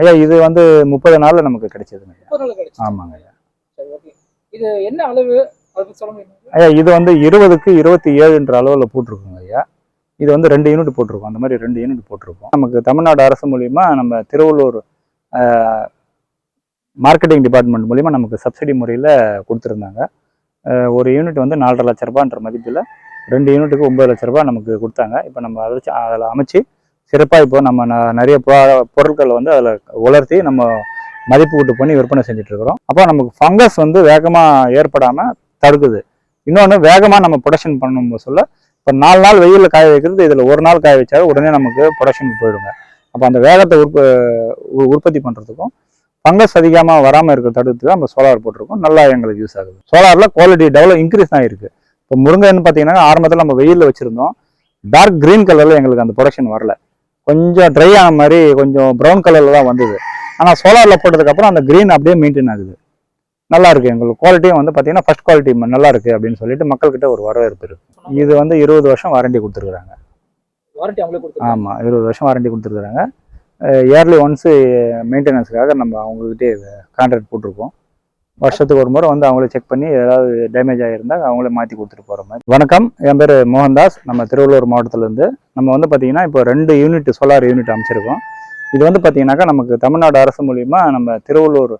ஐயா இது வந்து முப்பது நாள்ல நமக்கு கிடைச்சதுங்க ஆமாங்க ஐயா. இது என்ன அளவு? ஐயா இது வந்து இருபதுக்கு இருபத்தி ஏழுன்ற அளவில் போட்டிருக்கோங்க ஐயா. இது வந்து ரெண்டு யூனிட் போட்டிருக்கோம். அந்த மாதிரி ரெண்டு யூனிட் போட்டிருக்கோம். நமக்கு தமிழ்நாடு அரசு மூலியமா நம்ம திருவள்ளூர் மார்க்கெட்டிங் டிபார்ட்மெண்ட் மூலியமா நமக்கு சப்சிடி முறையில் கொடுத்துருந்தாங்க. ஒரு யூனிட் வந்து நாலரை லட்ச ரூபான்ற மதிப்பில் ரெண்டு யூனிட்டுக்கு ஒம்பது லட்ச ரூபாய் நமக்கு கொடுத்தாங்க. இப்போ நம்ம அதை அதில் அமைச்சு சிறப்பாக இப்போ நம்ம ந- நிறைய பொருட்களை வந்து அதில் உலர்த்தி நம்ம மதிப்பு கூட்டு பண்ணி விற்பனை செஞ்சுட்டு இருக்கிறோம் அப்போ நமக்கு ஃபங்கஸ் வந்து வேகமாக ஏற்படாமல் தடுக்குது. இன்னொன்று வேகமாக நம்ம ப்ரொடக்ஷன் பண்ணும் சொல்ல இப்போ நாலு நாள் வெயிலில் காய வைக்கிறது இதில் ஒரு நாள் காய வச்சா உடனே நமக்கு ப்ரொடக்ஷனுக்கு போயிடுங்க. அப்போ அந்த வேகத்தை உற்ப உ- உற்பத்தி பண்ணுறதுக்கும் ஃபங்கஸ் அதிகமாக வராமல் இருக்கிற தடுத்து நம்ம சோலார் போட்டிருக்கோம். நல்லா எங்களுக்கு யூஸ் ஆகுது. சோலாரில் குவாலிட்டி டெவலப் இன்க்ரீஸ் தான் இருக்குது இப்போ முருங்கைன்னு பார்த்தீங்கன்னா ஆரம்பத்தில் நம்ம வெயிலில் வச்சுருந்தோம். டார்க் க்ரீன் கலரில் எங்களுக்கு அந்த ப்ரொடக்ஷன் வரல. கொஞ்சம் ட்ரை ஆன மாதிரி கொஞ்சம் ப்ரௌன் கலரில் தான் வந்தது. ஆனால் சோலாரில் போட்டதுக்கப்புறம் அந்த க்ரீன் அப்படியே மெயின்டைன் ஆகுது. நல்லா இருக்கு. எங்களுக்கு குவாலிட்டியும் வந்து பார்த்தீங்கன்னா ஃபர்ஸ்ட் குவாலிட்டி நல்லா இருக்கு அப்படின்னு சொல்லிட்டு மக்கள்கிட்ட ஒரு வரவேற்பு இருக்கு. இது வந்து இருபது வருஷம் வாரண்டி கொடுத்துருக்குறாங்க. ஆமாம் இருபது வருஷம் வாரண்டி கொடுத்துருக்குறாங்க. இயர்லி ஒன்ஸு மெயின்டெனன்ஸுக்காக நம்ம அவங்ககிட்டே கான்ட்ராக்ட் போட்டிருக்கோம். வருஷத்துக்கு ஒரு முறை வந்து அவங்களே செக் பண்ணி ஏதாவது டேமேஜ் ஆகியிருந்தால் அவங்களே மாற்றி கொடுத்துட்டு போகிற மாதிரி. வணக்கம். என் பேர் மோகன்தாஸ். நம்ம திருவள்ளூர் மாவட்டத்திலேருந்து நம்ம வந்து பார்த்தீங்கன்னா இப்போ ரெண்டு யூனிட் சோலார் யூனிட் அமைச்சிருக்கோம். இது வந்து பார்த்திங்கனாக்கா நமக்கு தமிழ்நாடு அரசு மூலிமா நம்ம திருவள்ளூர்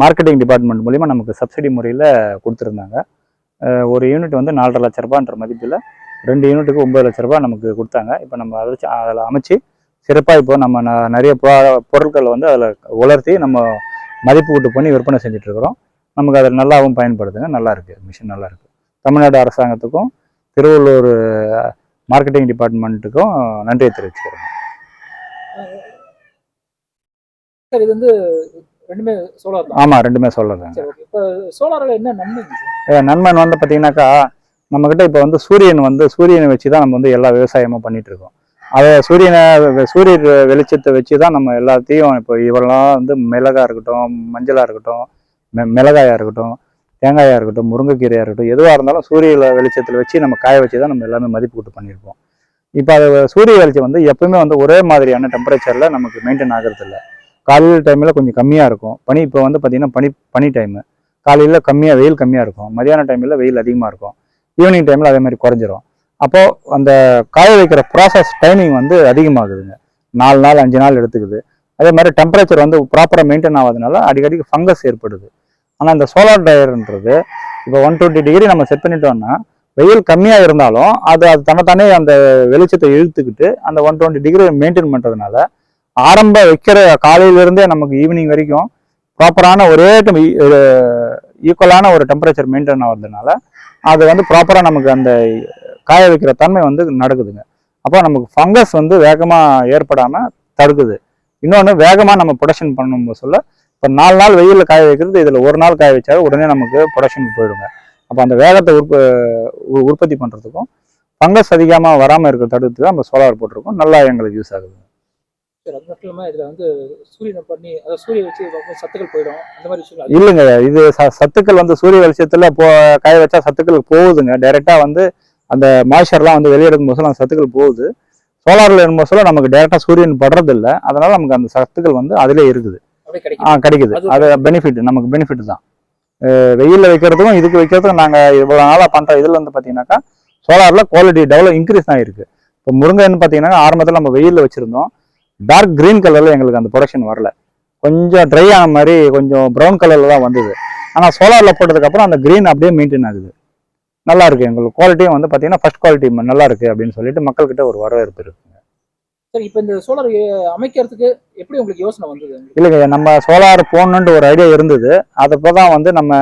மார்க்கெட்டிங் டிபார்ட்மெண்ட் மூலிமா நமக்கு சப்சிடி முறையில் கொடுத்துருந்தாங்க. ஒரு யூனிட் வந்து நாலரை லட்ச ரூபான்ற மதிப்பில் ரெண்டு யூனிட்டுக்கு ஒம்பது லட்ச ரூபா நமக்கு கொடுத்தாங்க. இப்போ நம்ம அதை அதில் அமைச்சு சிறப்பாக இப்போ நம்ம ந- நிறைய பொருட்களை வந்து அதில் உலர்த்தி நம்ம மதிப்பு கூட்டு பண்ணி விற்பனை செஞ்சுட்டு இருக்கிறோம் நமக்கு அதில் நல்லாவும் பயன்படுதுங்க. நல்லா இருக்கு மிஷின் நல்லா இருக்கு தமிழ்நாடு அரசாங்கத்துக்கும் திருவள்ளூர் மார்க்கெட்டிங் டிபார்ட்மெண்ட்டுக்கும் நன்றியை தெரிவிச்சுக்கிறோம் சார் இது வந்து ரெண்டுமே சோலார் தான். ஆமாம் ரெண்டுமே சரி ஓகே. இப்போ சோலாரில் என்ன நன்மை? சார் நன்மன் வந்து பார்த்தீங்கன்னாக்கா நம்மக்கிட்ட இப்போ வந்து சூரியன் வந்து சூரியனை வச்சு தான் நம்ம வந்து எல்லா விவசாயமும் பண்ணிட்டு இருக்கோம் அதை சூரியனை சூரிய வெளிச்சத்தை வச்சு தான் நம்ம எல்லாத்தையும் இப்போ இவரெல்லாம் வந்து மிளகா இருக்கட்டும் மஞ்சளாக இருக்கட்டும் மெ மிளகாயாக இருக்கட்டும் தேங்காயாக இருக்கட்டும் முருங்கைக்கீரையாக இருக்கட்டும் எதுவாக இருந்தாலும் சூரிய வெளிச்சத்தில் வச்சு நம்ம காய வச்சு தான் நம்ம எல்லாமே மதிப்பு கூட்டு பண்ணியிருப்போம். இப்போ அது சூரிய வெளிச்சம் வந்து எப்பவுமே வந்து ஒரே மாதிரியான டெம்பரேச்சரில் நமக்கு மெயின்டைன் ஆகிறது இல்லை காலையில் டைமில் கொஞ்சம் கம்மியாக இருக்கும். பனி இப்போ வந்து பார்த்திங்கன்னா பனி பனி டைமு காலையில் கம்மியாக வெயில் கம்மியாக இருக்கும். மதியான டைமில் வெயில் அதிகமாக இருக்கும். ஈவினிங் டைமில் அதே மாதிரி குறைஞ்சிரும். அப்போது அந்த காய வைக்கிற ப்ராசஸ் டைமிங் வந்து அதிகமாகுதுங்க. நாலு நாள் அஞ்சு நாள் எடுத்துக்குது. அதே மாதிரி டெம்பரேச்சர் வந்து ப்ராப்பராக மெயின்டைன் ஆகாதனால அடிக்கடி ஃபங்கஸ் ஏற்படுது. ஆனால் இந்த சோலார் டயர்ன்றது இப்போ ஒன் டுவெண்ட்டி டிகிரி நம்ம செட் பண்ணிட்டோம்னா வெயில் கம்மியாக இருந்தாலும் அது அது தன்னைத்தானே அந்த வெளிச்சத்தை இழுத்துக்கிட்டு அந்த ஒன் டுவெண்ட்டி டிகிரி மெயின்டைன் பண்ணுறதுனால ஆரம்ப வைக்கிற காலையிலேருந்தே நமக்கு ஈவினிங் வரைக்கும் ப்ராப்பரான ஒரே ஈக்குவலான ஒரு டெம்பரேச்சர் மெயின்டைன் ஆகிறதுனால அது வந்து ப்ராப்பராக நமக்கு அந்த காய வைக்கிற தன்மை வந்து நடக்குதுங்க அப்போ நமக்கு ஃபங்கஸ் வந்து வேகமாக ஏற்படாமல் தடுக்குது. இன்னொன்று வேகமாக நம்ம ப்ரொடக்ஷன் பண்ணும் சொல்ல இப்போ நாலு நாள் வெயிலில் காய வைக்கிறது இதில் ஒரு நாள் காய வச்சா உடனே நமக்கு ப்ரொடக்ஷனுக்கு போயிடுங்க. அப்போ அந்த வேகத்தை உற்ப உற்பத்தி பண்ணுறதுக்கும் ஃபங்கஸ் அதிகமாக வராமல் இருக்க தடுத்து நம்ம சோலார் போட்டிருக்கோம். நல்லா எங்களுக்கு யூஸ் ஆகுது. இல்லைங்க இது சத்துக்கள் வந்து சூரிய வெளிச்சத்துல போ காய வச்சா சத்துக்கள் போகுதுங்க. டைரெக்டா வந்து அந்த மாய்ச்சர்லாம் வந்து வெளியெடுக்கும் போது அந்த சத்துக்கள் போகுது. சோலார்ல இருக்கும் போது நமக்கு டைரெக்டா சூரியன் படுறது இல்ல அதனால நமக்கு அந்த சத்துக்கள் வந்து அதிலே இருக்குது. ஆ கிடைக்குது. அது பெனிஃபிட் நமக்கு பெனிஃபிட் தான். வெயில்ல வைக்கிறதுக்கும் இதுக்கு வைக்கிறதுக்கும் நாங்க இவ்வளவு நாளா பண்ற இதுல வந்து பாத்தீங்கன்னாக்கா சோலார்ல குவாலிட்டி டெவலப் இன்க்ரீஸ் தான் இருக்கு இப்போ முருங்கைன்னு பாத்தீங்கன்னா ஆரம்பத்துல நம்ம வெயில்ல வச்சிருந்தோம். டார்க் கிரீன் கலர்ல எங்களுக்கு அந்த ப்ரொடக்ஷன் வரல. கொஞ்சம் ட்ரை ஆன மாதிரி கொஞ்சம் ப்ரௌன் கலர்ல தான் வந்தது. ஆனா சோலார்ல போட்டதுக்கு அப்புறம் அந்த கிரீன் அப்படியே மெயின்டைன் ஆகுது. நல்லா இருக்கு எங்களுக்கு குவாலிட்டியும் வந்து பாத்தீங்கன்னா ஃபர்ஸ்ட் குவாலிட்டி நல்லா இருக்கு அப்படின்னு சொல்லிட்டு மக்கள்கிட்ட ஒரு வரவேற்பு இருக்கு. சரி இப்போ இந்த சோலார் அமைக்கிறதுக்கு எப்படி உங்களுக்கு யோசனை வந்தது? இல்லைங்க நம்ம சோலார் போடணுன்ட்டு ஒரு ஐடியா இருந்தது. அதுப்போ தான் வந்து நம்ம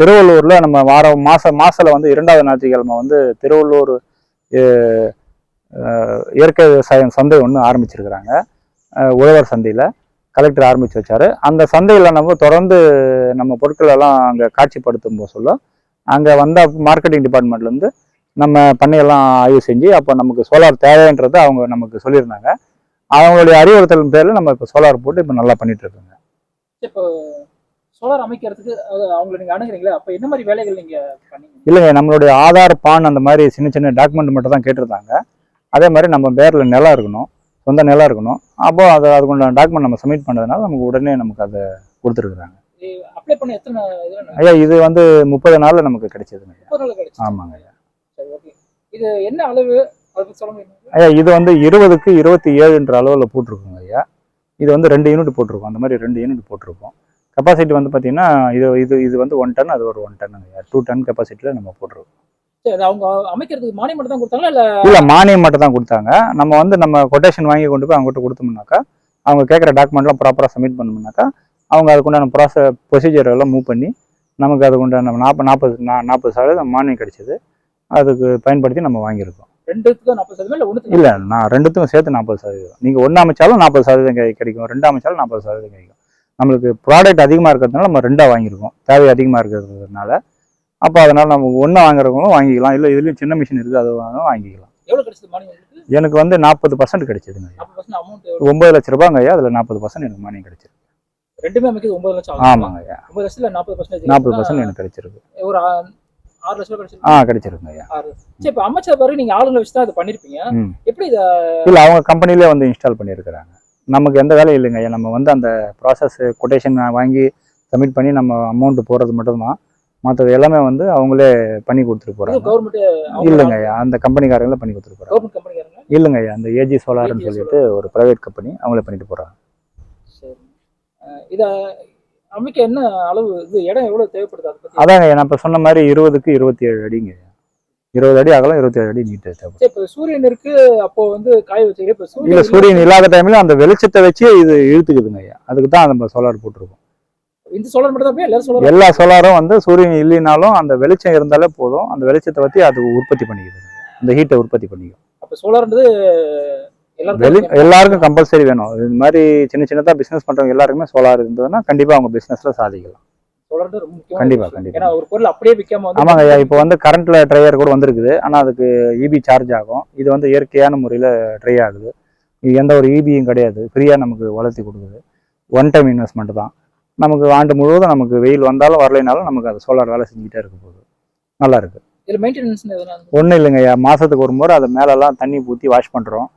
திருவள்ளூர்ல நம்ம வாரம் மாச மாசத்துல வந்து இரண்டாவது ஞாயிற்றுக்கிழமை வந்து திருவள்ளூர் இயற்கை விவசாயம் சந்தை ஒன்று ஆரம்பிச்சிருக்கிறாங்க. உழவர் சந்தையில் கலெக்டர் ஆரம்பிச்சு வச்சாரு. அந்த சந்தையில் நம்ம தொடர்ந்து நம்ம பொருட்கள் எல்லாம் அங்கே காட்சிப்படுத்தும் போது சொல்ல அங்கே வந்த மார்க்கெட்டிங் டிபார்ட்மெண்ட்லேருந்து நம்ம பண்ணையெல்லாம் ஆய்வு செஞ்சு அப்போ நமக்கு சோலார் தேவைன்றதை அவங்க நமக்கு சொல்லியிருந்தாங்க. அவங்களுடைய அறிவுறுத்தலின் பேரில் நம்ம இப்போ சோலார் போட்டு இப்போ நல்லா பண்ணிட்டு இருக்கோங்க இப்போ சோலார் அமைக்கிறதுக்கு அவங்களை நீங்க அணுகுறீங்களா அப்ப என்ன மாதிரி வேலைகள் நீங்க பண்ணீங்க? இல்லைங்க நம்மளுடைய ஆதார் பான் அந்த மாதிரி சின்ன சின்ன டாக்குமெண்ட் மட்டும் தான் கேட்டிருந்தாங்க. அதே மாதிரி நம்ம பேரில் நிலம் இருக்கணும் சொந்த நிலம் இருக்கணும். அப்போ அதை அதுக்குண்டான டாக்குமெண்ட் நம்ம சப்மிட் பண்ணதுனால நமக்கு உடனே நமக்கு அதை கொடுத்துருக்குறாங்க. அப்ளை பண்ண எத்தனை ஐயா இது வந்து முப்பது நாளில் நமக்கு கிடைச்சதுங்க ஐயா. முப்பது நாள் கிடைச்சு ஆமாங்க ஐயா. சரி ஓகே இது என்ன அளவு? அதை சொல்ல முடியுமா ஐயா இது வந்து இருபதுக்கு இருபத்தி ஏழுன்ற அளவில் போட்டிருக்கோங்க ஐயா. இது வந்து ரெண்டு யூனிட் போட்டிருக்கோம். அந்த மாதிரி ரெண்டு யூனிட் போட்டிருக்கோம். கெப்பாசிட்டி வந்து பார்த்தீங்கன்னா இது இது இது வந்து ஒன் டன் அது ஒரு ஒன் டன்னுங்க ஐயா. டூ டன் கெப்பாசிட்டியில் நம்ம போட்டிருக்கோம். அவங்க அமைக்கிறதுக்கு மானியம் மட்டும் தான் கொடுத்தாங்களா இல்ல இல்லை மானியம் மட்டும் தான் கொடுத்தாங்க. நம்ம வந்து நம்ம கொட்டேஷன் வாங்கி கொண்டு போய் அவங்ககிட்ட கொடுத்தோம்னாக்கா அவங்க கேட்குற டாக்குமெண்ட்லாம் ப்ராப்பராக சப்மிட் பண்ணோம்னாக்கா அவங்க அதுக்குண்டான ப்ராசஸ் ப்ரொசீஜர் எல்லாம் மூவ் பண்ணி நமக்கு அதுக்குண்டான நாற்பது நாற்பது நா- நாற்பது சதவீதம் மானியம் கிடைச்சது. அதுக்கு பயன்படுத்தி நம்ம வாங்கியிருக்கோம். நாற்பது சதவீதம் இல்ல நான் ரெண்டுத்துக்கும் சேர்த்து நாற்பது சதவீதம். நீங்கள் ஒன்று அமைச்சாலும் நாற்பது சதவீதம் கிடை- கிடைக்கும். ரெண்டு அமைச்சாலும் நாற்பது சதவீதம் கிடைக்கும். நம்மளுக்கு ப்ராடக்ட் அதிகமாக இருக்கிறதுனால நம்ம ரெண்டாக வாங்கியிருக்கோம். தேவை அதிகமாக இருக்கிறதுனால. அப்போ அதனால் நம்ம ஒன்று வாங்குறவங்களும் வாங்கிக்கலாம். இல்லை இதுலேயும் சின்ன மிஷின் இருக்குது அது வேணாலும் வாங்கிக்கலாம். எனக்கு வந்து நாற்பது பர்சன்ட் கிடைச்சதுங்க ஒன்பது லட்ச ரூபாங்க ஐயா அதில் நாற்பது பர்சன்ட் எனக்கு மானியம் கிடைச்சிருக்கு. ரெண்டுமே அமைக்கிறது ஒன்பது லட்சம் ஆமாங்க ஐயா. ஒன்பது லட்சத்துல நாற்பது பர்சன்டேஜ் நாற்பது பர்சன்ட் எனக்கு கிடைச்சிருக்கு. ஒரு ஆறு லட்சம் ரூபாய் ஆ கிடைச்சிருக்கு கிடைச்சிருக்குங்க ஐயா சரி இப்ப அமைச்ச பிறகு நீங்க ஆளுங்களை வச்சு தான் அதை பண்ணிருப்பீங்க. ம். எப்படி இத இல்லை அவங்க கம்பெனிலே வந்து இன்ஸ்டால் பண்ணியிருக்கிறாங்க நமக்கு எந்த வேலையும் இல்லைங்க ஐயா. நம்ம வந்து அந்த ப்ராசஸ் கொட்டேஷன் வாங்கி சப்மிட் பண்ணி நம்ம அமௌண்ட் போடுறது மட்டும்தான். மற்றது எல்லாமே வந்து அவங்களே பண்ணி கொடுத்துட்டு போகிறாங்க கவர்மெண்ட் இல்லைங்க ஐயா. அந்த கம்பெனிக்காரங்களே பண்ணி கொடுத்துட்டு கம்பெனிக்காரங்க இல்லைங்க ஐயா. அந்த ஏஜி சோலார்னு சொல்லிட்டு ஒரு ப்ரைவேட் கம்பெனி அவங்களே பண்ணிட்டு அஹ் இத அமைக்க என்ன அளவு இது இடம் எவ்வளவு தேவைப்படுது அதை பத்தி? அதாங்க நான் இப்போ சொன்ன மாதிரி இருபதுக்கு இருபத்தி ஏழு அடிங்க. இருபது அடி அகலம் இருபத்தி ஏழு அடி நீட்டு தேவைப்படும். இப்ப சூரியன் இருக்கு அப்போ வந்து காய வச்சு இப்ப இல்லை சூரியன் சூரியன் இல்லாத டைம்ல அந்த வெளிச்சத்தை வச்சு இது இழுத்துக்குதுங்க ஐயா. அதுக்கு தான் நம்ம சோலார் போட்டிருக்கோம். இந்த சோலார் மட்டும் தான் சோலார் எல்லா சோலாரும் வந்து சூரியன் இல்லைனாலும் அந்த வெளிச்சம் இருந்தாலே போதும். அந்த வெளிச்சத்தை வச்சு அது உற்பத்தி பண்ணிக்குது அந்த ஹீட்டை உற்பத்தி பண்ணிக்கும். அப்ப சோலார்ன்றது வெளி எல்லாருக்கும் கம்பல்சரி வேணும். இது மாதிரி சின்ன சின்னதா பிசினஸ் பண்றவங்க எல்லாருக்குமே சோலார் இருந்ததுன்னா கண்டிப்பா அவங்க பிசினஸ்ல சாதிக்கலாம். கண்டிப்பா, கண்டிப்பா. ஒரு பொருள் அப்படியே விற்காம ஆமாங்க ஐயா இப்போ வந்து கரண்ட்ல ட்ரையர் கூட வந்திருக்குது. ஆனா அதுக்கு இபி சார்ஜ் ஆகும். இது வந்து இயற்கையான முறையில் ட்ரை ஆகுது. இது எந்த ஒரு இபியும் கிடையாது. ஃப்ரீயாக நமக்கு வளர்த்தி கொடுக்குது. ஒன் டைம் இன்வெஸ்ட்மெண்ட் தான். நமக்கு ஆண்டு முழுவதும் நமக்கு வெயில் வந்தாலும் வரலைனாலும் நமக்கு அது சோலார் வேலை செஞ்சுட்டே இருக்க போகுது. நல்லா இருக்கு. ஒன்றும் இல்லைங்க ஐயா மாதத்துக்கு ஒரு முறை அதை மேலெல்லாம் தண்ணி ஊற்றி வாஷ் பண்ணுறோம்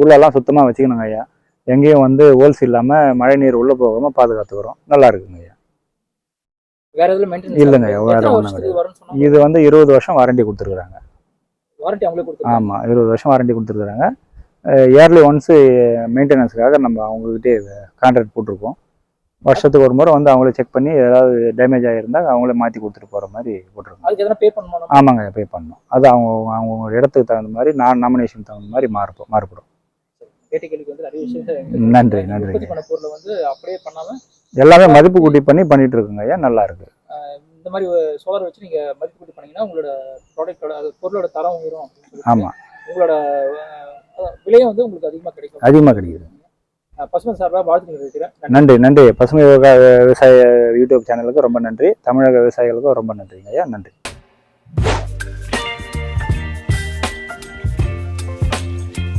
உள்ளெல்லாம் சுத்தமாக வச்சுக்கணுங்க ஐயா. எங்கேயும் வந்து ஹோல்ஸ் இல்லாமல் மழை நீர் உள்ளே போகாமல் பாதுகாத்துக்கிறோம். நல்லா இருக்குங்க ஐயா. வேற இல்லைங்க, வேற வரும்னு சொன்னாங்க? இது வந்து இருபது வருஷம் வாரண்டி கொடுத்துருக்குறாங்க. ஆமாம் இருபது வருஷம் வாரண்டி கொடுத்துருக்குறாங்க. இயர்லி ஒன்ஸு மெயின்டெனன்ஸுக்காக நம்ம அவங்ககிட்டே கான்ட்ராக்ட் போட்டிருக்கோம். வருஷத்துக்கு ஒரு முறை வந்து அவங்களே செக் பண்ணி ஏதாவது டேமேஜ் ஆகியிருந்தா அவங்களே மாற்றி கொடுத்துட்டு போகிற மாதிரி போட்டிருக்கோம் அதுக்கு எதனா பே பண்ணணுமா? ஆமாங்க பே பண்ணணும். அது அவங்க அவங்க இடத்துக்கு தகுந்த மாதிரி நான் நாமினேஷன் தகுந்த மாதிரி மாறுப்போம் மாறுபடும். கேட்ட கேள்விக்கு வந்து நிறைய விஷயம் நன்றி நன்றி உற்பத்தி பண்ண பொருளை வந்து அப்படியே பண்ணாம எல்லாமே மதிப்பு கூட்டி பண்ணி பண்ணிட்டு இருக்குங்க ஐயா நல்லா இருக்கு. இந்த மாதிரி சோலார் வச்சு நீங்க மதிப்பு கூட்டி பண்ணீங்கன்னா உங்களோட ப்ராடக்டோட அது பொருளோட தரம் உயரும் ஆமாம் உங்களோட விலையும் வந்து உங்களுக்கு அதிகமா கிடைக்கும். அதிகமாக கிடைக்குது. பசுமை சார்பாக வாழ்த்துக்கள் இருக்கிறேன் நன்றி. நன்றி பசுமை விவசாய யூடியூப் சேனலுக்கு ரொம்ப நன்றி. தமிழக விவசாயிகளுக்கும் ரொம்ப நன்றிங்க ஐயா நன்றி.